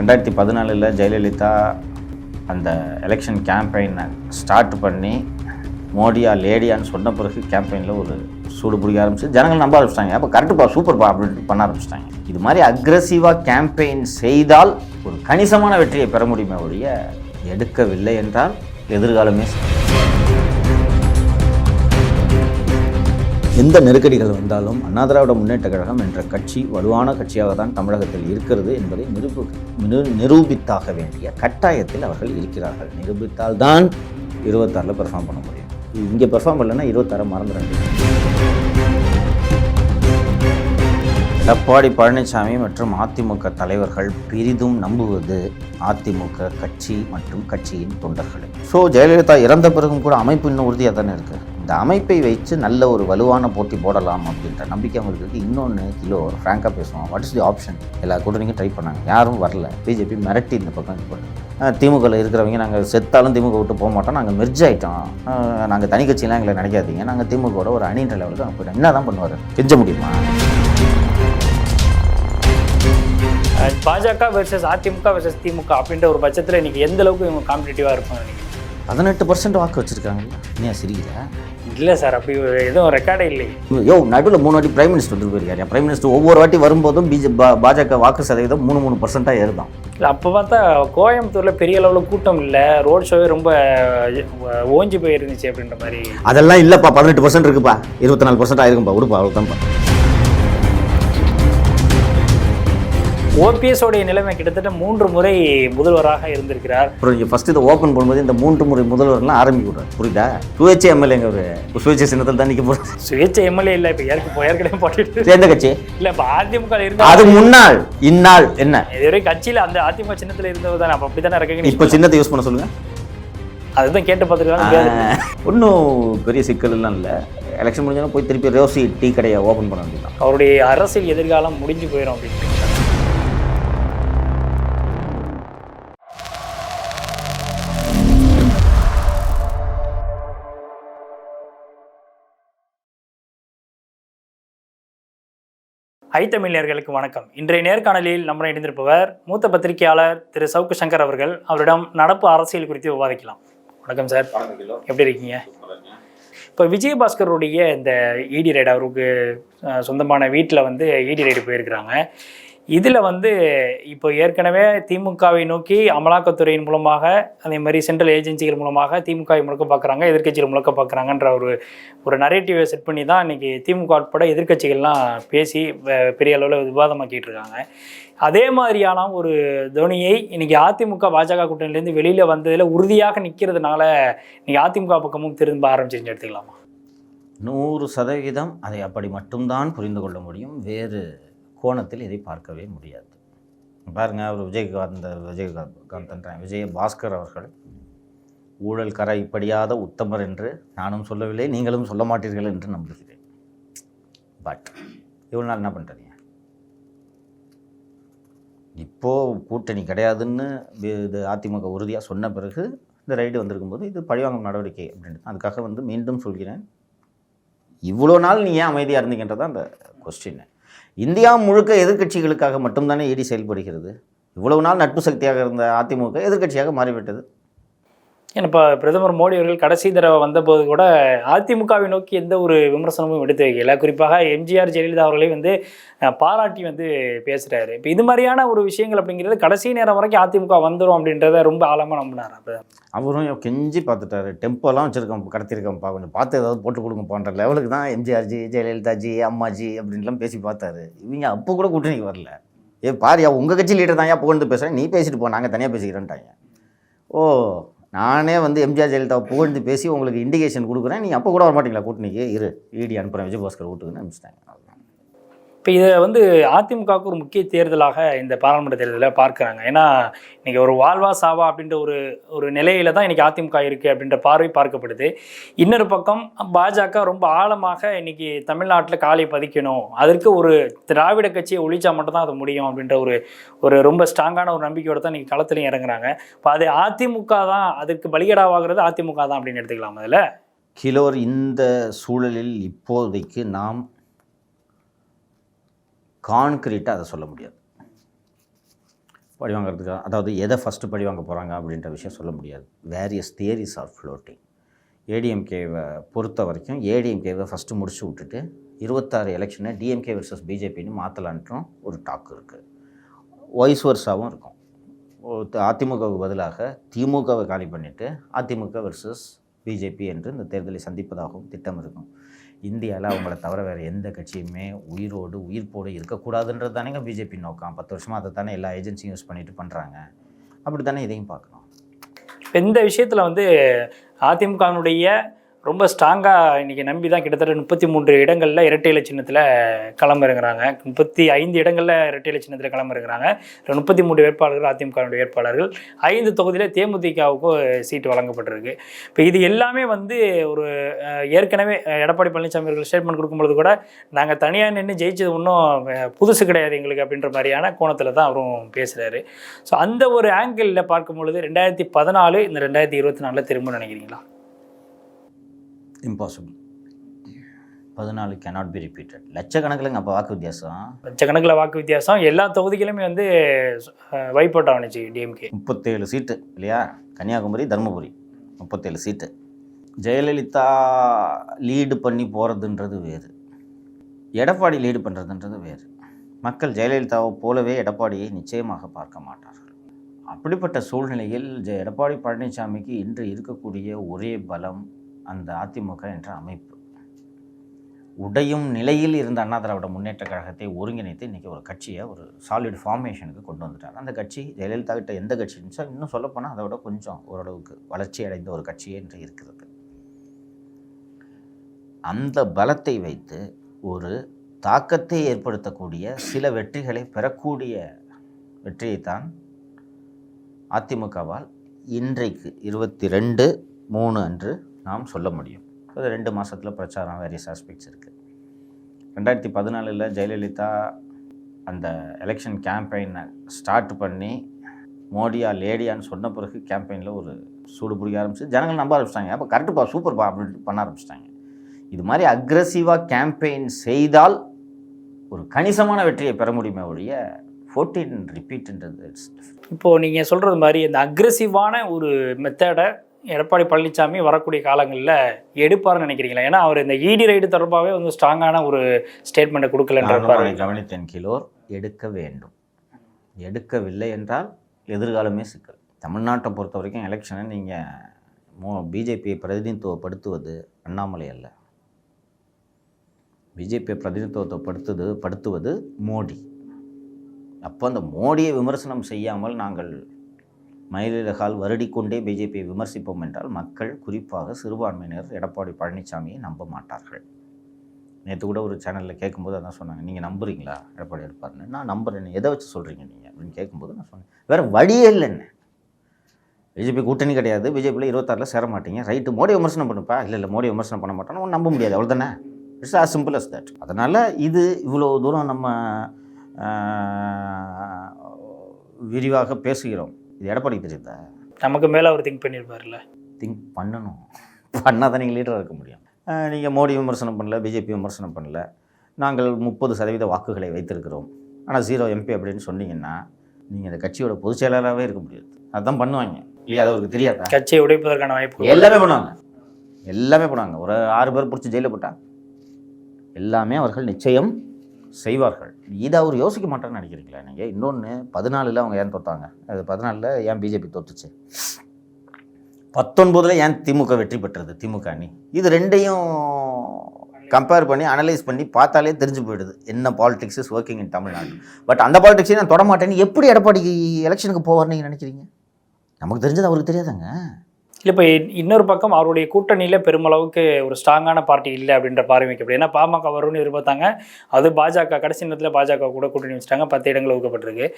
ரெண்டாயிரத்தி பதினாலில் ஜெயலலிதா அந்த எலெக்ஷன் கேம்பெயினை ஸ்டார்ட் பண்ணி மோடியா லேடியான்னு சொன்ன பிறகு கேம்பெயினில் ஒரு சூடு பிடிக்க ஆரம்பிச்சு ஜனங்கள் நம்ப ஆரம்பிச்சிட்டாங்க. அப்போ கரெக்டுப்பா சூப்பர்ப்பா அப்படின்னு பண்ண ஆரம்பிச்சிட்டாங்க. இது மாதிரி அக்ரஸிவாக கேம்பெயின் செய்தால் ஒரு கணிசமான வெற்றியை பெற முடியுமே ஒழிய எடுக்கவில்லை என்றால் எதிர்காலமே எந்த நெருக்கடிகள் வந்தாலும் அண்ணா திராவிட முன்னேற்ற கழகம் என்ற கட்சி வலுவான கட்சியாக தான் தமிழகத்தில் இருக்கிறது என்பதை நிரூபி நிரு- நிரூபித்தாக வேண்டிய கட்டாயத்தில் அவர்கள் இருக்கிறார்கள். நிரூபித்தால் தான் இருபத்தாறில் பெர்ஃபார்ம் பண்ண முடியும். இங்கே பெர்ஃபார்ம் பண்ணலன்னா இருபத்தாறு மறந்துடுங்க எடப்பாடி பழனிசாமி மற்றும் அதிமுக தலைவர்கள் பெரிதும் நம்புவது அதிமுக கட்சி மற்றும் கட்சியின் தொண்டர்களை. ஸோ ஜெயலலிதா இறந்த பிறகும் கூட அமைப்பு இன்னும் உறுதியாக தானே இருக்குது இந்த அமைப்பை வைத்து நல்ல ஒரு வலுவான போட்டி போடலாம் அப்படின்ற நம்பிக்கை அவங்களுக்கு இருக்குது இன்னொன்று கிலோ ஃப்ராங்காக பேசுவோம். வாட் இஸ் தி ஆப்ஷன் எல்லா கூட்டணிக்கும் ட்ரை பண்ணாங்க. யாரும் வரல. பிஜேபி மிரட்டி இந்த பக்கம் திமுகவில் இருக்கிறவங்க நாங்கள் செத்தாலும் திமுக விட்டு போக மாட்டோம். நாங்கள் மெர்ஜ் ஆகிட்டோம் நாங்கள் தனி கட்சியெலாம் எங்களை நினைக்காதீங்க. நாங்கள் திமுகவோட ஒரு அணின்ற லெவலுக்கு நாங்கள் என்ன தான் பண்ணுவார்? கெஞ்ச முடியுமா? பாஜக வெர்சஸ் அதிமுக வெர்சஸ் திமுக அப்படின்ற ஒரு பட்சத்தில் இன்னைக்கு எந்த அளவுக்கு இவங்க காம்படிட்டிவாக இருப்பாங்க நினைக்கிறீங்க பதினெட்டு பர்சன்ட் வாக்கு வச்சிருக்காங்கல்ல நீ சிரிக்கிற? இல்லை சார் அப்படி எதுவும் ரெக்கார்டே இல்லை யோ நடுவில் மூணு வாட்டி பிரைம் மினிஸ்டர் வந்து போயிருக்காரு. பிரைம் மினிஸ்டர் ஒவ்வொரு வாட்டி வரும்போதும் பிஜே பாஜக வாக்கு சதவீதம் மூணு மூணு பர்சன்ட்டாக ஏறுதான். இல்லை அப்போ பார்த்தா கோயம்புத்தூரில் பெரிய அளவில் கூட்டம் இல்லை. ரோட் ஷோவே ரொம்ப ஓஞ்சி போயிருந்துச்சு அப்படின்ற மாதிரி. அதெல்லாம் இல்லைப்பா பதினெட்டு பர்சன்ட் இருக்குப்பா. இருபத்தி நாலு பர்சன்ட் ஆயிருக்கும்பா. உடுப்பா அவ்வளோதான்ப்பா ஓபிஎஸ் உடைய நிலைமை கிட்டத்தட்ட மூன்று முறை முதல்வராக இருந்திருக்கிறார். அப்புறம் நீங்கள் ஃபஸ்ட்டு இதை ஓப்பன் பண்ணும்போது இந்த மூன்று முறை முதல்வர்லாம் ஆரம்பிக்க கூடாது புரியுதா? சுயேட்சை எம்எல்ஏங்க ஒரு சுயேட்சை சின்னத்தில் தான் நிற்க போகிறோம் சுயேட்சை எம்எல்ஏ இல்லை இப்போ ஏற்க ஏற்கனவே போட்டுட்டு எந்த கட்சி? இல்லை இப்போ அதிமுக இருந்தா அது முன்னாள் இந்நாள் என்ன? இதுவரை கட்சியில் அந்த அதிமுக சின்னத்தில் இருந்தவர் தானே அப்போ அப்படி தானே இப்போ ரெக்கக்னைஸ் சின்னத்தை யூஸ் பண்ண சொல்லுங்க. அதுதான் கேட்டு பார்த்துருக்காங்க ஒன்றும் பெரிய சிக்கல் எல்லாம் இல்லை. எலெக்ஷன் முடிஞ்சாலும் போய் திருப்பி ரோசி டீ கடையை ஓப்பன் பண்ண வேண்டியதான் அவருடைய அரசியல் எதிர்காலம் முடிஞ்சு போயிடும் அப்படின்னு ஐ தமிழர்களுக்கு வணக்கம். இன்றைய நேர்காணலில் நம்முடன் இணைந்திருப்பவர் மூத்த பத்திரிகையாளர் திரு சவுக்கு சங்கர் அவர்கள். அவரிடம் நடப்பு அரசியல் குறித்து விவாதிக்கலாம். வணக்கம் சார். எப்படி இருக்கீங்க? இப்போ விஜயபாஸ்கருடைய இந்த இடி ரைடு அவருக்கு சொந்தமான வீட்டில் வந்து இடி ரைடு போயிருக்கிறாங்க. இதில் வந்து இப்போ ஏற்கனவே திமுகவை நோக்கி அமலாக்கத்துறையின் மூலமாக அதே மாதிரி சென்ட்ரல் ஏஜென்சிகள் மூலமாக திமுகவை முழுக்க பார்க்குறாங்க எதிர்க்கட்சிகள் முழுக்க பார்க்குறாங்கன்ற ஒரு ஒரு நரேட்டிவை செட் பண்ணி தான் இன்றைக்கி திமுக உட்பட எதிர்க்கட்சிகள்லாம் பேசி வ- பெரிய அளவில் விவாதமாக்கிட்டு இருக்காங்க. அதே மாதிரியான ஒரு தோனியை இன்றைக்கி அதிமுக பாஜக கூட்டணியிலேருந்து வெளியில் வந்ததில் உறுதியாக நிற்கிறதுனால இன்றைக்கி அதிமுக பக்கமும் திரும்ப ஆரம்பிச்சிருச்சு எடுத்துக்கலாமா? நூறு சதவிகிதம் அதை அப்படி மட்டும்தான் புரிந்து கொள்ள முடியும். வேறு கோணத்தில் இதை பார்க்கவே முடியாது. பாருங்க அவர் விஜயகாந்த் விஜயகாந்த் விஜய பாஸ்கர் அவர்கள் ஊழல் கரை இப்படியாத உத்தமர் என்று நானும் சொல்லவில்லை நீங்களும் சொல்ல மாட்டீர்கள் என்று நம்புகிறேன். பட் இவ்வளோ நாள் என்ன பண்ணுறீங்க இப்போது கூட்டணி கிடையாதுன்னு இது அதிமுக உறுதியாக சொன்ன பிறகு இந்த ரைடு வந்திருக்கும்போது இது பழிவாங்கும் நடவடிக்கை அப்படின்ட்டு அதுக்காக வந்து மீண்டும் சொல்கிறேன். இவ்வளோ நாள் நீ ஏன் அமைதியாக இருந்தீங்கன்றது அந்த கொஸ்டின் இந்தியா முழுக்க எதிர்க்கட்சிகளுக்காக மட்டும்தானே இடி செயல்படுகிறது? இவ்வளவு நாள் நட்பு சக்தியாக இருந்த அதிமுக எதிர்க்கட்சியாக மாறிவிட்டது. இப்போ பிரதமர் மோடி அவர்கள் கடைசி தடவை வந்தபோது கூட அதிமுகவை நோக்கி எந்த ஒரு விமர்சனமும் எடுத்து வைக்கல. குறிப்பாக எம்ஜிஆர் ஜெயலலிதா அவர்களே வந்து பாராட்டி வந்து பேசுகிறாரு இப்போ இது மாதிரியான ஒரு விஷயங்கள் அப்படிங்கிறது கடைசி நேரம் வரைக்கும் அதிமுக வந்துடும் அப்படின்றத ரொம்ப ஆழமாக நம்பினார் அப்போ. அவரும் கெஞ்சி பார்த்துட்டாரு. டெம்போலாம் வச்சுருக்கோம் கடத்திருக்கோம்ப்பா கொஞ்சம் பார்த்து ஏதாவது போட்டு கொடுங்கப்பான்ற லெவலுக்கு தான் எம்ஜிஆர் ஜி ஜெயலலிதா ஜி அம்மாஜி அப்படின்லாம் பேசி பார்த்தாரு. இவங்க அப்போ கூட கூட்டணிக்கு வரல. ஏ பாரியா உங்கள் கட்சி லீடர் தான் ஏன் புகழ்ந்து பேசுகிறேன் நீ பேசிட்டு போ நாங்கள் தனியாக பேசிக்கிறேன்ட்டாங்க. ஓ நானே வந்து எம்ஜிஆர் ஜெயலலிதாவை புகழ்ந்து பேசி உங்களுக்கு இண்டிகேஷன் கொடுக்குறேன். நீ அப்போ கூட வர மாட்டீங்களா கூட்டணிக்கு இரு. இடி அனுப்புகிறேன் விஜயபாஸ்கர் கூட்டுக்குன்னு அனுப்பிச்சிட்டாங்க. இப்போ இதை வந்து அதிமுகவுக்கு ஒரு முக்கிய தேர்தலாக இந்த பாராளுமன்ற தேர்தலில் பார்க்குறாங்க. ஏன்னா இன்றைக்கி ஒரு வாழ்வா சாவா அப்படின்ற ஒரு ஒரு நிலையில தான் இன்றைக்கி அதிமுக இருக்குது அப்படின்ற பார்வை பார்க்கப்படுது. இன்னொரு பக்கம் பாஜக ரொம்ப ஆழமாக இன்றைக்கி தமிழ்நாட்டில் காலை பதிக்கணும். அதற்கு ஒரு திராவிட கட்சியை ஒழிச்சா மட்டும்தான் அது முடியும் அப்படின்ற ஒரு ஒரு ரொம்ப ஸ்ட்ராங்கான ஒரு நம்பிக்கையோடு தான் இன்றைக்கி களத்துலையும் இறங்குறாங்க. இப்போ அது அதிமுக தான் அதற்கு பலிகடாவாகிறது அதிமுக தான் அப்படின்னு எடுத்துக்கலாம் அதில். கிலோர் இந்த சூழலில் இப்போதைக்கு நாம் கான்கிரீட்டாக அதை சொல்ல முடியாது. பழி வாங்குறதுக்கு அதாவது எதை ஃபஸ்ட்டு பழி வாங்க போகிறாங்க அப்படின்ற விஷயம் சொல்ல முடியாது. வேரியஸ் தியரிஸ் ஆர் ஃப்ளோட்டிங் ஏடிஎம்கேவை பொறுத்த வரைக்கும் ஏடிஎம்கேவை ஃபஸ்ட்டு முடிச்சு விட்டுட்டு இருபத்தாறு எலெக்ஷனை டிஎம்கே வர்சஸ் பிஜேபின்னு மாற்றலான்ட்டும் ஒரு டாக் இருக்குது வாய்ஸ் வர்ஸாகவும் இருக்கும். அதிமுகவுக்கு பதிலாக திமுகவை காலி பண்ணிவிட்டு அதிமுக வர்சஸ் பிஜேபி என்று இந்த தேர்தலை சந்திப்பதாகவும் திட்டம் இருக்கும். இந்தியாவில் அவங்கள தவிர வேறு எந்த கட்சியுமே உயிரோடு உயிர்ப்போடு இருக்கக்கூடாதுன்றது தானேங்க பிஜேபி நோக்கம். பத்து வருஷமாக அதை தானே எல்லா ஏஜென்சியும் யூஸ் பண்ணிட்டு பண்ணுறாங்க அப்படி தானே இதையும் பார்க்கணும். இந்த விஷயத்தில் வந்து அதிமுகவினுடைய ரொம்ப ஸ்ட்ராங்காக இன்றைக்கி நம்பி தான் கிட்டத்தட்ட முப்பத்தி மூன்று இடங்களில் இரட்டை சின்னத்தில் களமிறங்குறாங்க. முப்பத்தி ஐந்து இடங்களில் இரட்டை இலை சின்னத்தில் களமிறங்குறாங்க. முப்பத்தி மூன்று வேட்பாளர்கள் அதிமுகவினுடைய வேட்பாளர்கள். ஐந்து தொகுதியில் தேமுதிகவுக்கும் சீட்டு வழங்கப்பட்டிருக்கு. இப்போ இது எல்லாமே வந்து ஒரு ஏற்கனவே எடப்பாடி பழனிசாமி அவர்கள் ஸ்டேட்மெண்ட் கொடுக்கும்பொழுது கூட நாங்கள் தனியாக நின்று ஜெயிச்சது ஒன்றும் புதுசு கிடையாது எங்களுக்கு அப்படின்ற மாதிரியான கோணத்தில் தான் அவரும் பேசுகிறாரு ஸோ அந்த ஒரு ஆங்கிளில் பார்க்கும் பொழுது ரெண்டாயிரத்தி பதினாலு இந்த ரெண்டாயிரத்தி இருபத்தி நாலில் திரும்ப நினைக்கிறீங்களா? இம்பாசிபிள் பதினாலு cannot பி ரிப்பீட்டட் லட்சக்கணக்கில்ங்க அப்போ வாக்கு வித்தியாசம். லட்சக்கணக்கில் வாக்கு வித்தியாசம். எல்லா தொகுதிகளுமே வந்து வைப் அவுட் ஆனிச்சு டிஎம்கே முப்பத்தேழு சீட்டு இல்லையா? கன்னியாகுமரி தருமபுரி. முப்பத்தேழு சீட்டு. ஜெயலலிதா லீடு பண்ணி போகிறதுன்றது வேறு. எடப்பாடி லீடு பண்ணுறதுன்றது வேறு. மக்கள் ஜெயலலிதாவை போலவே எடப்பாடியை நிச்சயமாக பார்க்க மாட்டார்கள். அப்படிப்பட்ட சூழ்நிலையில் ஜெ எடப்பாடி பழனிசாமிக்கு இன்று இருக்கக்கூடிய ஒரே பலம் அந்த அதிமுக என்ற அமைப்பு. உடையும் நிலையில் இருந்த அண்ணா திராவிட முன்னேற்ற கழகத்தை ஒருங்கிணைத்து இன்றைக்கி ஒரு கட்சியை ஒரு சாலிட் ஃபார்மேஷனுக்கு கொண்டு வந்துட்டார். அந்த கட்சி ஜெயலலிதா கிட்ட எந்த கட்சி இருந்துச்சோ இன்னும் சொல்லப்போனால் அதை விட கொஞ்சம் ஓரளவுக்கு வளர்ச்சி அடைந்த ஒரு கட்சியே என்று இருக்கிறது. அந்த பலத்தை வைத்து ஒரு தாக்கத்தை ஏற்படுத்தக்கூடிய சில வெற்றிகளை பெறக்கூடிய வெற்றியைத்தான் அதிமுகவால் இன்றைக்கு இருபத்தி ரெண்டு மூணு அன்று நாம் சொல்ல முடியும். அது ரெண்டு மாதத்தில் பிரச்சாரம் வேரியஸ் ஆஸ்பெக்ட்ஸ் இருக்குது ரெண்டாயிரத்தி பதினாலில் ஜெயலலிதா அந்த எலெக்ஷன் கேம்பெயினை ஸ்டார்ட் பண்ணி மோடியா லேடியான்னு சொன்ன பிறகு கேம்பெயினில் ஒரு சூடு பிடிக்க ஆரம்பிச்சு ஜனங்கள் நம்ப ஆரம்பிச்சிட்டாங்க. அப்போ கரெக்டுப்பா சூப்பர்ப்பா அப்படின்ட்டு பண்ண ஆரம்பிச்சிட்டாங்க. இது மாதிரி அக்ரஸிவாக கேம்பெயின் செய்தால் ஒரு கணிசமான வெற்றியை பெற முடியுமே ஒழிய ஃபோர்டீன் ரிப்பீட்ன்றது இப்போது நீங்கள் சொல்கிறது மாதிரி இந்த அக்ரெசிவான ஒரு மெத்தடை எடப்பாடி பழனிசாமி வரக்கூடிய காலங்களில் எடுப்பார்னு நினைக்கிறீங்களா? ஏன்னா அவர் இந்த இடி ரைடு தொடர்பாகவே வந்து ஸ்ட்ராங்கான ஒரு ஸ்டேட்மெண்ட்டை கொடுக்கலன்ற நானும் பாரு அதை கவனித்தேன் கிலோர் எடுக்க வேண்டும். எடுக்கவில்லை என்றால் எதிர்காலமே சிக்கல். தமிழ்நாட்டை பொறுத்த வரைக்கும் எலெக்ஷனை நீங்கள் மோ பிஜேபியை பிரதிநிதித்துவப்படுத்துவது அண்ணாமலை அல்ல. பிஜேபியை பிரதிநிதித்துவப்படுத்துவது படுத்துவது மோடி. அப்போ அந்த மோடியை விமர்சனம் செய்யாமல் நாங்கள் மயிலிறகால் வருடிக்கொண்டே பிஜேபியை விமர்சிப்போம் என்றால் மக்கள் குறிப்பாக சிறுபான்மையினர் எடப்பாடி பழனிசாமியை நம்ப மாட்டார்கள். நேற்று கூட ஒரு சேனலில் கேட்கும்போது அதான் சொன்னாங்க. நீங்கள் நம்புறீங்களா? எடப்பாடி எடுப்பார்னு நான் நம்புறேன். எதை வச்சு சொல்கிறீங்க நீங்கள் அப்படின்னு கேட்கும்போது நான் சொன்னேன். வேறு வழியே இல்லை என்ன பிஜேபி கூட்டணி கிடையாது. பிஜேபியில் இருபத்தாறில் சேர மாட்டீங்க. ரைட்டு மோடி விமர்சனம் பண்ணுப்பா? இல்லை இல்லை மோடி விமர்சனம் பண்ண மாட்டோம்னு நம்ப முடியாது. அவ்வளோதானே it's as simple as that அதனால் இது இவ்வளோ தூரம் நம்ம விரிவாக பேசுகிறோம். இது எடப்பாடிக்கு தெரியுதா? நமக்கு மேலே அவர் திங்க் பண்ணியிருப்பார்ல திங்க் பண்ணணும். பண்ணால் தான் நீங்கள் லீடராக இருக்க முடியும். நீங்கள் மோடி விமர்சனம் பண்ணல பிஜேபி விமர்சனம் பண்ணல. நாங்கள் முப்பது சதவீத வாக்குகளை வைத்திருக்கிறோம். ஆனால் ஜீரோ எம்பி அப்படின்னு சொன்னீங்கன்னா நீங்கள் இந்த கட்சியோட பொதுச் செயலாளராகவே இருக்க முடியாது. அதான் பண்ணுவாங்க. இல்லையா? அது அவருக்கு தெரியாதா? கட்சியை உடைப்பதற்கான வாய்ப்பு எல்லாமே பண்ணுவாங்க. எல்லாமே பண்ணுவாங்க. ஒரு ஆறு பேர் பிடிச்சி ஜெயிலில் போட்டா? எல்லாமே அவர்கள் நிச்சயம் செய்வார்கள். இதை அவர் யோசிக்க மாட்டேன்னு நினைக்கிறீங்களா நீங்கள் இன்னொன்று பதினாலில் அவங்க ஏன் தோத்தாங்க? அது பதினாலில் ஏன் பிஜேபி தோத்துச்சு? பத்தொன்பதில் ஏன் திமுக வெற்றி பெற்றது? திமுக அணி. இது ரெண்டையும் கம்பேர் பண்ணி அனலைஸ் பண்ணி பார்த்தாலே தெரிஞ்சு போயிடுது. என்ன politics is working in Tamil Nadu but அந்த பாலிடிக்ஸையும் நான் தொட மாட்டேன்னு எப்படி எடப்பாடி எலெக்ஷனுக்கு போவார்னு நீங்கள் நினைக்கிறீங்க? நமக்கு தெரிஞ்சது அவருக்கு தெரியாதாங்க. இப்போ இன்னொரு பக்கம் அவருடைய கூட்டணியில் பெருமளவுக்கு ஒரு ஸ்ட்ராங்கான பார்ட்டி இல்லை அப்படின்ற பார்வை வைக்கப்படும். ஏன்னா பாமக வரும்னு எதிர்பார்த்தாங்க அது பாஜக கடைசி நேரத்தில் பாஜக கூட கூட்டணி வச்சுட்டாங்க. பத்து இடங்கள் ஒதுக்கப்பட்டிருக்கு.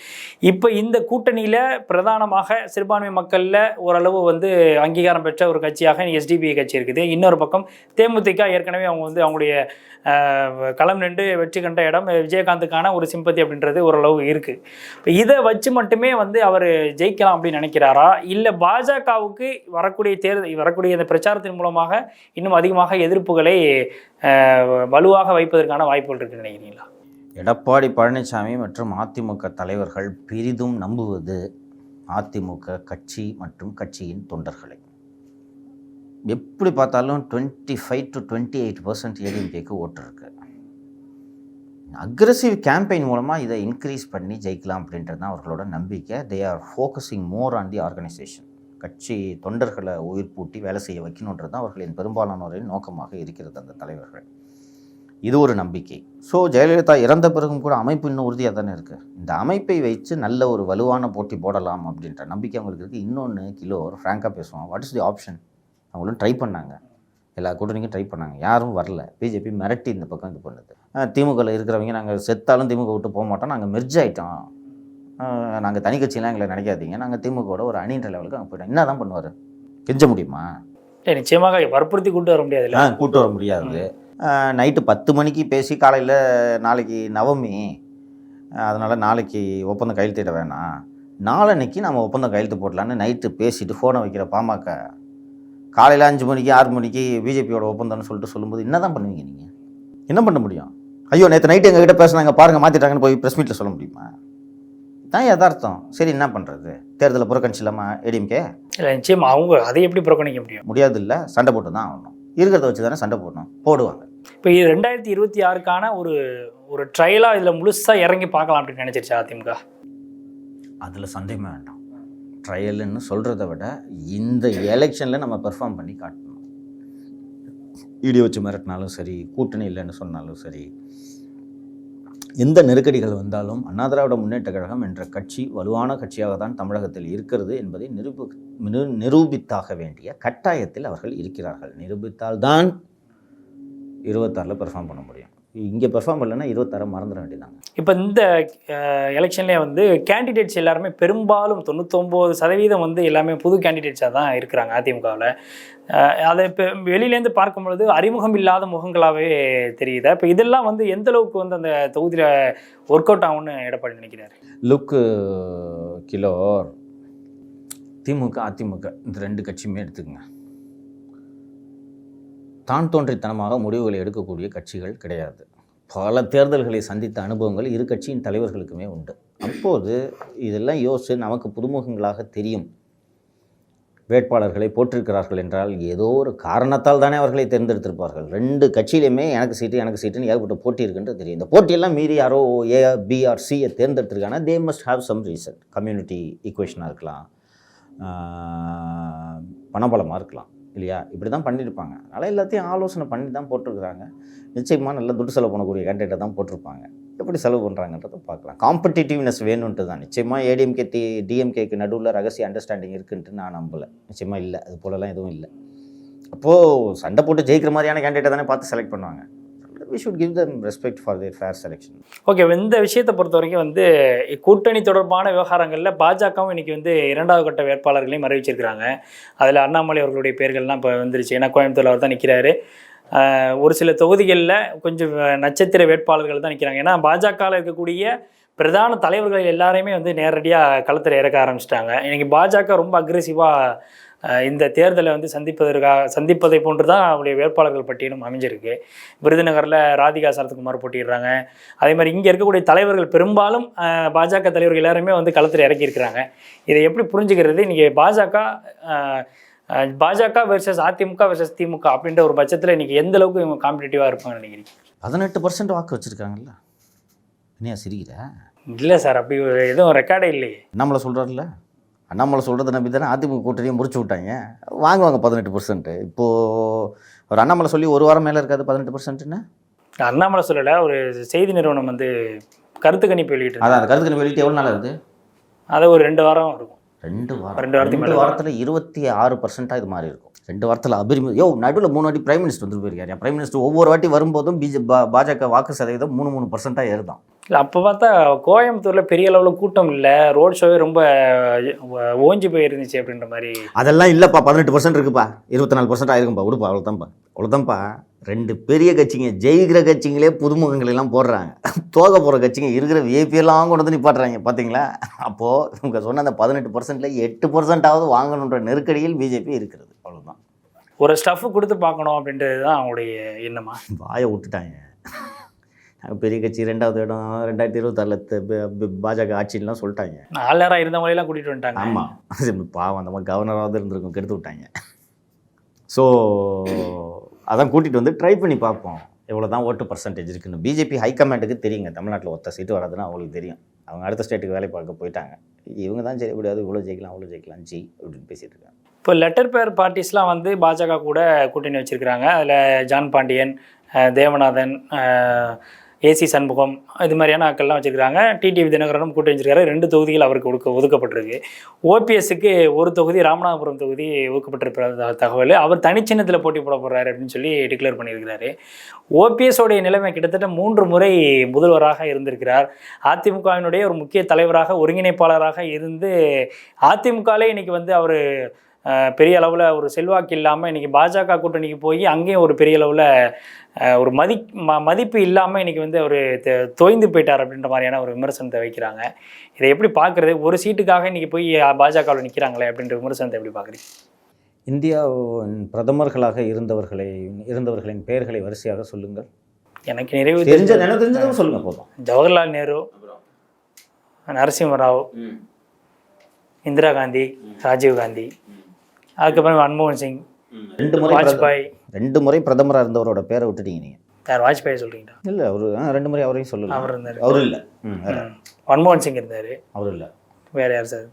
இப்போ இந்த கூட்டணியில் பிரதானமாக சிறுபான்மை மக்களில் ஓரளவு வந்து அங்கீகாரம் பெற்ற ஒரு கட்சியாக எஸ்டிபி கட்சி இருக்குது. இன்னொரு பக்கம் தேமுதிக ஏற்கனவே அவங்க வந்து அவங்களுடைய களம் நின்று வெற்றி கண்ட இடம் விஜயகாந்துக்கான ஒரு சிம்பத்தி அப்படின்றது ஓரளவு இருக்குது இப்போ இதை வச்சு மட்டுமே வந்து அவர் ஜெயிக்கலாம் அப்படின்னு நினைக்கிறாரா? இல்லை பாஜகவுக்கு வர வரக்கூடிய தேர்தல் வரக்கூடிய இந்த பிரச்சாரத்தின் மூலமாக இன்னும் அதிகமாக எதிர்ப்புகளை வலுவாக வைப்பதற்கான வாய்ப்புகள் இருக்குன்னு நினைக்கிறீங்களா? எடப்பாடி பழனிசாமி மற்றும் அதிமுக தலைவர்கள் பெரிதும் நம்புவது அதிமுக கட்சி மற்றும் கட்சியின் தொண்டர்களை. எப்படி பார்த்தாலும் twenty five to twenty eight percent ஏடிஎம்கேக்கு ஓட்டு இருக்கு. அக்ரஸிவ் கேம்பெயின் மூலமாக இதை இன்க்ரீஸ் பண்ணி ஜெயிக்கலாம் அப்படின்றது தான் அவர்களோட நம்பிக்கை. They are focusing more on the organisation கட்சி தொண்டர்களை உயிர் பூட்டி வேலை செய்ய வைக்கணுன்றது தான் அவர்களின் பெரும்பாலானோரின் நோக்கமாக இருக்கிறது அந்த தலைவர்கள். இது ஒரு நம்பிக்கை. ஸோ ஜெயலலிதா இறந்த பிறகும் கூட அமைப்பு இன்னும் உறுதியாக தானே இருக்குது இந்த அமைப்பை வைத்து நல்ல ஒரு வலுவான போட்டி போடலாம் அப்படின்ற நம்பிக்கை அவங்களுக்கு இருக்குது இன்னொன்று கிலோ ஃப்ராங்காக பேசுவோம். வாட் இஸ் தி ஆப்ஷன் அவங்களும் ட்ரை பண்ணாங்க. எல்லா கூட்டணிக்கும் ட்ரை பண்ணாங்க. யாரும் வரல. பிஜேபி மிரட்டி இந்த பக்கம் இது பண்ணுது. திமுகவில் இருக்கிறவங்க நாங்கள் செத்தாலும் திமுக விட்டு போக மாட்டோம். நாங்கள் மெர்ஜ் ஆகிட்டோம் நாங்கள் தனி கட்சியெலாம் எங்களை நினைக்காதீங்க. நாங்கள் திமுகவோட ஒரு அணின்ற லெவலுக்கு அங்கே போயிட்டோம் என்ன தான் பண்ணுவார்? கெஞ்ச முடியுமா? இல்லை நிச்சயமாக வற்புறுத்தி கூட்டு வர முடியாதுல்ல? ஆ கூட்டு வர முடியாது. நைட்டு பத்து மணிக்கு பேசி காலையில் நாளைக்கு நவமி. அதனால் நாளைக்கு ஒப்பந்தம் கையெழுத்திட வேணாம். நாளன்னைக்கு நம்ம ஒப்பந்தம் கையெழுத்து போடலான்னு நைட்டு பேசிட்டு ஃபோனை வைக்கிற பாமக. காலையில் அஞ்சு மணிக்கு ஆறு மணிக்கு பிஜேபியோட ஒப்பந்தம்னு சொல்லிட்டு சொல்லும்போது என்ன தான் பண்ணுவீங்க நீங்கள் என்ன பண்ண முடியும்? ஐயோ நேற்று நைட்டு எங்ககிட்ட பேசுனாங்க. பாருங்கள் மாற்றிட்டாங்கன்னு போய் ப்ரெஸ் மீட்டில் சொல்ல முடியுமா? தான் யதார்த்தம். சரி என்ன பண்ணுறது தேர்தலில் புறக்கணிச்சில்லாமா ஏடிஎம்கே இல்லை நிச்சயமா அவங்க அதை எப்படி புறக்கணிக்க முடியும்? முடியாது இல்லை சண்டை போட்டு தான் ஆகணும். இருக்கிறத வச்சு தானே சண்டை போடணும். போடுவாங்க. இப்போ இது ரெண்டாயிரத்தி இருபத்தி ஆறுக்கான ஒரு ஒரு ட்ரையலாக இதில் முழுசாக இறங்கி பார்க்கலாம் அப்படின்னு நினைச்சிருச்சு அதிமுக? அதில் சந்தேகமே வேண்டாம். ட்ரையல்னு சொல்கிறத விட இந்த எலெக்ஷனில் நம்ம பெர்ஃபார்ம் பண்ணி காட்டணும். இடி வச்சு மிரட்டினாலும் சரி கூட்டணி இல்லைன்னு சொன்னாலும் சரி எந்த நெருக்கடிகள் வந்தாலும் அண்ணா திராவிட முன்னேற்ற கழகம் என்ற கட்சி வலுவான கட்சியாக தான் தமிழகத்தில் இருக்கிறது என்பதை நிரூபி நிரு- நிரூபித்தாக வேண்டிய கட்டாயத்தில் அவர்கள் இருக்கிறார்கள். நிரூபித்தால்தான் இருபத்தாறில் பெர்ஃபார்ம் பண்ண முடியும். இங்கே பெர்ஃபார்ம் பண்ணலைன்னா இருபத்தாறை மறந்துட வேண்டியதாங்க இப்போ இந்த எலெக்ஷன்லேயே வந்து கேண்டிடேட்ஸ் எல்லாருமே பெரும்பாலும் தொண்ணூத்தொம்பது சதவீதம் வந்து எல்லாமே புது கேண்டிடேட்ஸாக தான் இருக்கிறாங்க அதிமுகவில். அதை இப்போ வெளியிலேருந்து பார்க்கும் பொழுது அறிமுகம் இல்லாத முகங்களாகவே தெரியுது. இப்போ இதெல்லாம் வந்து எந்த அளவுக்கு வந்து அந்த தொகுதியில் ஒர்க் அவுட் ஆகும்னு எடப்பாடி நினைக்கிறாரு? லுக்கு கிலோர் திமுக அதிமுக இந்த ரெண்டு கட்சியுமே எடுத்துக்கங்க. தான் தோன்றித்தனமாக முடிவுகளை எடுக்கக்கூடிய கட்சிகள் கிடையாது. பல தேர்தல்களை சந்தித்த அனுபவங்கள் இரு கட்சியின் தலைவர்களுக்குமே உண்டு. அப்போது இதெல்லாம் யோசித்து நமக்கு புதுமுகங்களாக தெரியும். வேட்பாளர்களை போட்டிருக்கிறார்கள் என்றால் ஏதோ ஒரு காரணத்தால் தானே அவர்களை தேர்ந்தெடுத்திருப்பார்கள். ரெண்டு கட்சியிலையுமே எனக்கு சீட்டு எனக்கு சீட்டுன்னு ஏகப்பட்ட போட்டி இருக்குன்றது தெரியும். இந்த போட்டியெல்லாம் மீறி யாரோ ஏ பிஆர் சியை தேர்ந்தெடுத்திருக்காங்கன்னா they must have some reason community ஈக்குவேஷனாக இருக்கலாம். பணபலமாக இருக்கலாம். இல்லையா? இப்படி தான் பண்ணியிருப்பாங்க. அதனால் எல்லாத்தையும் ஆலோசனை பண்ணி தான் போட்டிருக்கிறாங்க. நிச்சயமாக நல்ல துட்டு செலவு பண்ணக்கூடிய கேண்டிடேட்டை தான் போட்டிருப்பாங்க. எப்படி செலவு பண்ணுறாங்கன்றதை பார்க்கலாம். காம்படிட்டிவ்னஸ் வேணுன்ட்டு தான். நிச்சயமாக ஏடிஎம்கே டி டிஎம்கேக்கு நடுவில் ரகசிய அண்டர்ஸ்டாண்டிங் இருக்குன்ட்டு நான் நம்பலை. நிச்சயமாக இல்லை. அது போலலாம் எதுவும் இல்லை. அப்போது சண்டை போட்டு ஜெயிக்கிற மாதிரியான கேண்டிடேட் தானே பார்த்து செலக்ட் பண்ணுவாங்க. We should give them respect for their fair selection okay இந்த விஷயத்தை பொறுத்த வரைக்கும் வந்து கூட்டணி தொடர்பான விவகாரங்களில் பாஜகவும் இன்னைக்கு வந்து இரண்டாவது கட்ட வேட்பாளர்களையும் அறிவிச்சிருக்கிறாங்க. அதில் அண்ணாமலை அவர்களுடைய பேர்கள்லாம் இப்போ வந்துருச்சு. ஏன்னா கோயம்புத்தூர் அவர் தான் நிற்கிறாரு ஒரு சில தொகுதிகளில் கொஞ்சம் நட்சத்திர வேட்பாளர்கள் தான் நிற்கிறாங்க ஏன்னா பாஜகவில் இருக்கக்கூடிய பிரதான தலைவர்கள் எல்லாரையுமே வந்து நேரடியாக களத்தில் இறக்க ஆரம்பிச்சிட்டாங்க. இன்றைக்கி பாஜக ரொம்ப அக்ரெசிவாக இந்த தேர்தலை வந்து சந்திப்பதற்காக சந்திப்பதை போன்று தான் அவருடைய வேட்பாளர்கள் பட்டியலும் அமைஞ்சிருக்கு. விருதுநகரில் ராதிகா சரத்குமார் போட்டிடுறாங்க அதே மாதிரி இங்கே இருக்கக்கூடிய தலைவர்கள் பெரும்பாலும் பாஜக தலைவர்கள் எல்லாருமே வந்து களத்தில் இறக்கியிருக்கிறாங்க இதை எப்படி புரிஞ்சுக்கிறது? இன்றைக்கி பாஜக பாஜக வெர்சஸ் அதிமுக வெர்சஸ் திமுக அப்படின்ற ஒரு பட்சத்தில் இன்றைக்கி எந்த அளவுக்கு இவங்க காம்படிட்டிவாக இருப்பாங்கன்னு நினைக்கிறீங்க? பதினெட்டு பர்சன்ட் வாக்கு வச்சுருக்காங்கல்ல. என்னையா சிரிக்கிற? இல்லை சார் அப்படி எதுவும் ரெக்கார்டே இல்லையே. அண்ணாமலை சொல்கிறார்ல அண்ணாமலை சொல்கிறத நம்பி தானே அதிமுக கூட்டணியை முறிச்சு விட்டாங்க. வாங்குவாங்க பதினெட்டு பர்சன்ட்டு இப்போது ஒரு அண்ணாமலை சொல்லி ஒரு வாரம் மேலே இருக்காது பதினெட்டு பர்சன்ட்னு அண்ணாமலை சொல்லலை ஒரு செய்தி நிறுவனம் வந்து கருத்து கணிப்பு வெளியிட்டு அதான் அந்த கருத்துக்கு வெளியிட்டு எவ்வளோ நாள் இருக்குது அதை ஒரு ரெண்டு வாரம் இருக்கும். ரெண்டு வாரம். ரெண்டு வாரத்துக்கு ரெண்டு வாரத்தில் இருபத்தி ஆறு பர்சன்ட்டாக இது மாதிரி இருக்கும். ரெண்டு வாரத்தில் அபிரிமி யோ நடுவில் மூணு வாட்டி பிரைம் மினிஸ்டர் வந்து போயிருக்காரு பிரைம் மினிஸ்டர் ஒவ்வொரு வாட்டி வரும்போதும் பிஜே பாஜக வாக்கு சதவீதம் மூணு மூணு பர்சன்ட்டாக ஏறுதான். இல்லை அப்போ பார்த்தா கோயம்புத்தூரில் பெரிய அளவில் கூட்டம் இல்லை. ரோட் ஷோவே ரொம்ப ஓஞ்சி போயிருந்துச்சு அப்படின்ற மாதிரி. அதெல்லாம் இல்லைப்பா பதினெட்டு பர்சன்ட் இருக்குப்பா. இருபத்தி நாலு பர்சன்ட் ஆயிருக்கும்பா. விடுப்பா அவ்வளோதான்ப்பா அவ்வளோதான்ப்பா ரெண்டு பெரிய கட்சிங்க ஜெயிக்கிற கட்சிங்களே புதுமுகங்களை எல்லாம் போடுறாங்க. தோக போகிற கட்சிங்க இருக்கிற எல்லாம் கொண்டு வந்து நிப்பாட்டுறாங்க பார்த்தீங்களா அப்போது இவங்க சொன்ன அந்த பதினெட்டு பர்சன்ட்டில் எட்டு பர்சன்டாவது வாங்கணுன்ற நெருக்கடியில் பிஜேபி இருக்கிறது. அவ்வளோதான் ஒரு ஸ்டஃப் கொடுத்து பார்க்கணும் அப்படின்றது தான் அவங்களுடைய எண்ணமா? வாயை விட்டுட்டாங்க. பெரிய கட்சி ரெண்டாவது இடம் ரெண்டாயிரத்தி இருபத்தாறில் பாஜக ஆட்சின்லாம் சொல்லிட்டாங்க. நாலு நேரம் இருந்தவங்களையெல்லாம் கூட்டிகிட்டு வந்துட்டாங்க. ஆமாம் பாவம் அந்த மாதிரி கவர்னராவது இருந்திருக்கும் கெடுத்து விட்டாங்க. ஸோ அதான் கூட்டிகிட்டு வந்து ட்ரை பண்ணி பார்ப்போம். எவ்வளோ தான் ஓட்டு பர்சன்டேஜ் இருக்குன்னு. பிஜேபி ஹைகமாண்டுக்கு தெரியுங்க. தமிழ்நாட்டில் ஒத்த சீட்டு வராதுன்னு அவங்களுக்கு தெரியும். அவங்க அடுத்த ஸ்டேட்டுக்கு வேலை பார்க்க போயிட்டாங்க. இவங்க தான் சரி முடியாது இவ்வளோ ஜெயிக்கலாம் அவ்வளோ ஜெயிக்கலாம் ஜி அப்படின்னு பேசிகிட்டு இருக்காங்க. இப்போ லெட்டர் பேர் பார்ட்டிஸ்லாம் வந்து பாஜக கூட கூட்டணி வச்சிருக்கிறாங்க. அதில் ஜான் பாண்டியன் தேவநாதன் ஏசி சண்முகம் இது மாதிரியான ஆக்கள்லாம் வச்சுருக்காங்க டிடிவி தினகரனும் கூட்டணி வச்சிருக்காரு ரெண்டு தொகுதிகள் அவருக்கு ஒடுக்க ஒதுக்கப்பட்டிருக்கு. ஓபிஎஸ்க்கு ஒரு தொகுதி ராமநாதபுரம் தொகுதி ஒதுக்கப்பட்டிருக்கிற தகவல். அவர் தனிச்சின்னத்தில் போட்டி போட போகிறாரு அப்படின்னு சொல்லி டிக்ளேர் பண்ணியிருக்கிறாரு. ஓபிஎஸோடைய நிலைமை கிட்டத்தட்ட மூன்று முறை முதல்வராக இருந்திருக்கிறார். அதிமுகவினுடைய ஒரு முக்கிய தலைவராக ஒருங்கிணைப்பாளராக இருந்து அதிமுகலே இன்னைக்கு வந்து அவர் பெரிய அளவில் ஒரு செல்வாக்கு இல்லாமல் இன்றைக்கி பாஜக கூட்டணிக்கு போய் அங்கேயும் ஒரு பெரிய அளவில் ஒரு மதி ம மதிப்பு இல்லாமல் இன்றைக்கி வந்து அவர் தொய்ந்து போயிட்டார் அப்படின்ற மாதிரியான ஒரு விமர்சனத்தை வைக்கிறாங்க. இதை எப்படி பார்க்குறது? ஒரு சீட்டுக்காக இன்றைக்கி போய் பாஜகவில் நிற்கிறாங்களே அப்படின்ற விமர்சனத்தை எப்படி பார்க்குறீங்க? இந்தியாவின் பிரதமர்களாக இருந்தவர்களை இருந்தவர்களின் பெயர்களை வரிசையாக சொல்லுங்கள். எனக்கு நிறைவு தெரிஞ்ச எனக்கு தெரிஞ்சதும் சொல்லுங்கள் போதும். ஜவஹர்லால் நேரு நரசிம்மராவ் இந்திரா காந்தி ராஜீவ் காந்தி. அதுக்கப்புறம் மன்மோகன் சிங். ரெண்டு முறை வாஜ்பாய். ரெண்டு முறை பிரதமராக இருந்தவரோட பேரை விட்டுட்டீங்க நீங்கள் யார் வாஜ்பாய் சொல்கிறீங்களா இல்லை அவரு ஆ, ரெண்டு முறை அவரையும் சொல்லல. அவர் இருந்தார். அவரு இல்லை. மன்மோகன் சிங் இருந்தார். அவரு இல்லை. வேற யார் சார்?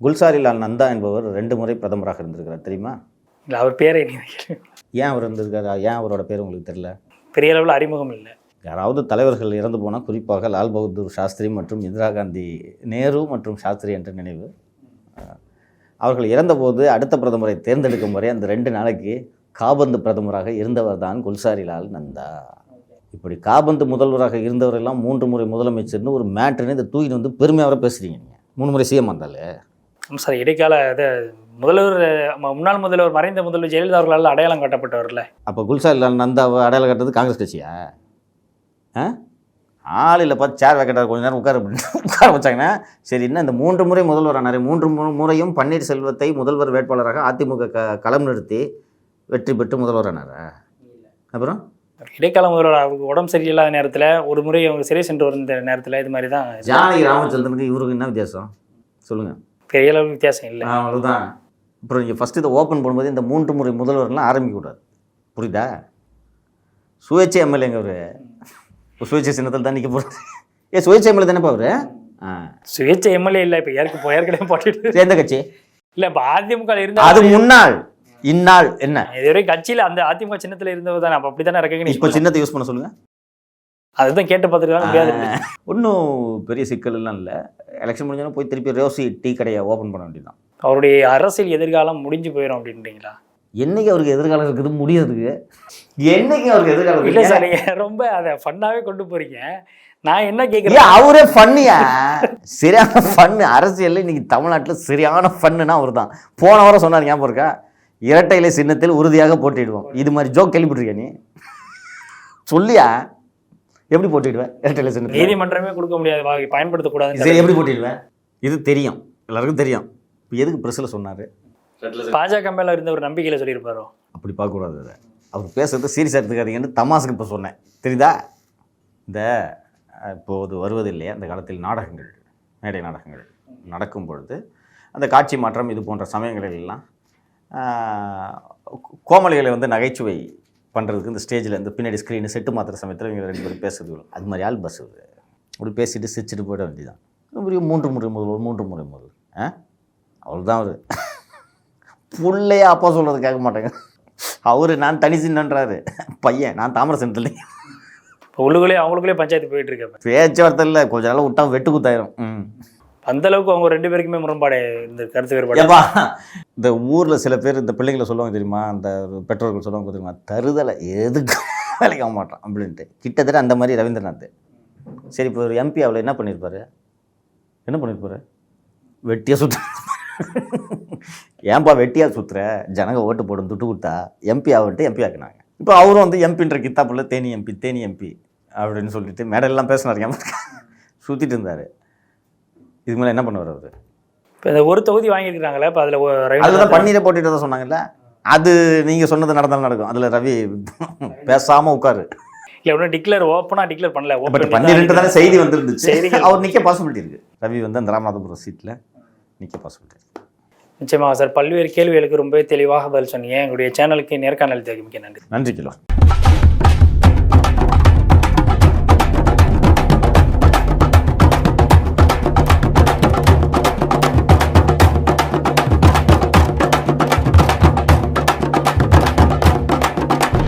குல்சாரிலால் நந்தா என்பவர் ரெண்டு முறை பிரதமராக இருந்திருக்கிறார் தெரியுமா? இல்லை அவர் பேரை. ஏன் அவர் இருந்திருக்காரு? ஏன் அவரோட பேர் உங்களுக்கு தெரியல? பெரிய அளவில் அறிமுகம் இல்லை. யாராவது தலைவர்கள் இறந்து போனால் குறிப்பாக லால் பகதூர் சாஸ்திரி மற்றும் இந்திரா காந்தி நேரு மற்றும் சாஸ்திரி என்ற நினைவு. அவர்கள் இறந்தபோது அடுத்த பிரதமரை தேர்ந்தெடுக்கும் வரை அந்த ரெண்டு நாளைக்கு காபந்து பிரதமராக இருந்தவர் தான் குல்சாரிலால் நந்தா. இப்படி காபந்து முதல்வராக இருந்தவரெல்லாம் மூன்று முறை முதலமைச்சர்னு ஒரு மேட்ருன்னு இந்த தூக்கிட்டு வந்து பெருமையாக பேசுகிறீங்க மூணு முறை சிஎம் வந்தாலே. சார் இடைக்கால இது முதல்வர் முன்னாள் முதல்வர் மறைந்த முதல்வர் ஜெயலலிதா அவர்களால் அடையாளம் காட்டப்பட்டவர்ல. அப்போ குல்சாரிலால் நந்தாவை அடையாளம் கட்டுறது காங்கிரஸ் கட்சியா? ஆ? ஆளில் பார்த்து சேர் வைக்கட்டார். கொஞ்ச நேரம் உட்கார. உட்கார வச்சாங்கன்னா சரி என்ன இந்த மூன்று முறை முதல்வர் ஆனார் மூன்று முறையும் பன்னீர்செல்வத்தை முதல்வர் வேட்பாளராக அதிமுக க களம் நிறுத்தி வெற்றி பெற்று முதல்வர் ஆனாரா அப்புறம்? இடைக்கால முதல்வர் அவருக்கு உடம்பு சரியில்லாத நேரத்தில் ஒரு முறை அவங்க சிறை சென்று வந்த நேரத்தில் இது மாதிரி தான் ஜானகி ராமச்சந்திரனுக்கு இவருக்கு என்ன வித்தியாசம்? சொல்லுங்கள் பெரிய அளவு வித்தியாசம் இல்லை. அவ்வளோதான் அப்புறம் நீங்கள் ஃபஸ்ட்டு இதை ஓப்பன் பண்ணும்போது இந்த மூன்று முறை முதல்வர்லாம் ஆரம்பிக்கக்கூடாது புரியுதா? சுயேட்சை எம்எல்ஏங்க அவர். சுயேட்சை சின்னத்தில் தான் நிற்க போகிறார் ஏ சுயேட்சை எம்எல்ஏ தானேப்பா அவர்? ஆ. சுயேட்சை எம்எல்ஏ இல்லை இப்போ ஏற்க இப்போ ஏற்கனவே போட்டுட்டு? சரி, எந்த கட்சி. இல்லை இப்போ அதிமுக இருந்தால் அது முன்னாள் இந்நாள் என்ன? இதுவரை கட்சியில் அந்த அதிமுக சின்னத்தில் இருந்தவர் தானே அப்போ அப்படி தானே இப்போ ரெக்கக்னைஸ் சின்னத்தை யூஸ் பண்ண சொல்லுங்கள் அதுதான் கேட்டு பார்த்துருக்காங்க முடியாது. ஒன்றும் பெரிய சிக்கல்லாம் இல்லை. எலெக்ஷன் முடிஞ்சோன்னா போய் திருப்பி ரோசி டீ கடையை ஓப்பன் பண்ண வேண்டியதுதான். அவருடைய அரசியல் எதிர்காலம் முடிஞ்சு போயிடும் அப்படின்றீங்களா? என்னைக்கு அவருக்கு எதிர்காலம் இருக்குது முடியாதுக்கு என்னைக்கு அவருக்கு எதிர்காலம் இல்லை? சார் நீங்கள் ரொம்ப அதை ஃபன்னாகவே கொண்டு போறீங்க. நான் என்ன கேட்குறேன் அவரே ஃபன்னியா சரியான ஃபன்னு அரசியல்ல இன்னைக்கு தமிழ்நாட்டில் சரியான ஃபன்னுனா அவர் தான். போன வாரம் சொன்னார் ஞாபகம் இருக்கா? இரட்டை இலை சின்னத்தில் உறுதியாக போட்டிடுவோம் இது மாதிரி ஜோக் கேள்விப்பட்டிருக்கியா நீ? சொல்லியா? எப்படி போட்டிடுவேன் இரட்டை இலை சின்னத்தில்? நீதிமன்றமே கொடுக்க முடியாது. பயன்படுத்தக்கூடாதுன்னு சரி எப்படி போட்டிடுவேன் இது தெரியும். எல்லாருக்கும் தெரியும். இப்போ எதுக்கு ப்ரெஸ்ஸில் சொன்னார்? பாஜக மேல இருந்த ஒரு நம்பிக்கையில சொல்லியிருப்பாரோ? அப்படி பார்க்கக்கூடாது அதை. அவர் பேசுறது சீரியஸாக எடுத்துக்காதீங்கன்னு தமாசுக்கு இப்போ சொன்னேன். தெரியுதா? இந்த இப்போது வருவது இல்லையா? அந்த காலத்தில் நாடகங்கள் மேடை நாடகங்கள் நடக்கும் பொழுது அந்த காட்சி மாற்றம் இது போன்ற சமயங்களில் எல்லாம் ஆஹ், கோ- கோமளிகளை வந்து நகைச்சுவை பண்ணுறதுக்கு இந்த ஸ்டேஜில் இந்த பின்னாடி ஸ்க்ரீனு செட்டு மாத்திர சமயத்தில் இவங்க ரெண்டு பேரும் பேசுறது அது மாதிரி ஆள் பஸ் அப்படி பேசிட்டு சிரிச்சிட்டு போயிட வேண்டியதான் மூன்று முறை முதல் மூன்று முறை முதல். ஆ அவ்வளோதான் அவர். புள்ளையே அப்பா சொல்கிறது கேட்க மாட்டேங்க. அவர் நான் தனி சின்னன்றாரு. பையன் நான் தாமரசனத்தில் இப்போ உள்ளுக்குள்ளே அவங்களுக்குள்ளே பஞ்சாயத்து போயிட்டு இருக்க பேச்சுவார்த்தை இல்லை. கொஞ்ச நாள் விட்டா வெட்டு குத்தாயிரும். ம். அந்த அளவுக்கு அவங்க ரெண்டு பேருக்குமே முரண்பாடு இந்த கருத்து வேறுபாடு. இந்த ஊரில் சில பேர் இந்த பிள்ளைங்களை சொல்லுவாங்க தெரியுமா? அந்த பெற்றோர்கள் சொல்லுவாங்க தெரியுமா? தருதலை எதுக்கு வேலைக்கு ஆக மாட்டான் அப்படின்ட்டு. கிட்டத்தட்ட அந்த மாதிரி ரவீந்திரநாத். சரி இப்போ ஒரு எம்பி அவளை என்ன பண்ணியிருப்பாரு என்ன பண்ணியிருப்பாரு வெட்டியாக சுற்ற ஏன்பா வெட்டியாக சுற்றுற ஜனங்க ஓட்டு போடும் துட்டு கொடுத்தா எம்பி ஆகட்டு எம்பி ஆக்கினாங்க. இப்போ அவரும் வந்து எம்பின்ற கித்தாப்புல தேனி எம்பி தேனி எம்பி அப்படின்னு சொல்லிட்டு மேடையெல்லாம் பேசினார். சுற்றிட்டு இருந்தார். இதுக்கு மேலே என்ன பண்ணுவார் அவர்? இப்போ இந்த ஒரு தொகுதி வாங்கியிருக்கிறாங்களே இப்போ அதில் அதுதான் பன்னீரை போட்டுட்டு தான் சொன்னாங்கல்ல? அது நீங்கள் சொன்னது நடந்தாலும் நடக்கும். அதில் ரவி பேசாமல் உட்காரு. இல்லை ஒன்றும் டிக்ளேர் ஓப்பனாக டிக்ளேர் பண்ணல. பட் பன்னிரெண்டு தானே செய்தி வந்துருந்துச்சு. அவர் நிற்க பாசிபிலிட்டி இருக்கு. ரவி வந்து அந்த ராமநாதபுரம் சீட்டில் நிற்க பாசிபிலிட்டி இருக்கு. நிச்சயமாக சார். பல்வேறு கேள்விகளுக்கு ரொம்பவே தெளிவாக பதில் சொன்னீங்க. எங்களுடைய சேனலுக்கு நேர்காணல் தெரிவிக்க நன்றி. நன்றி கிலோ.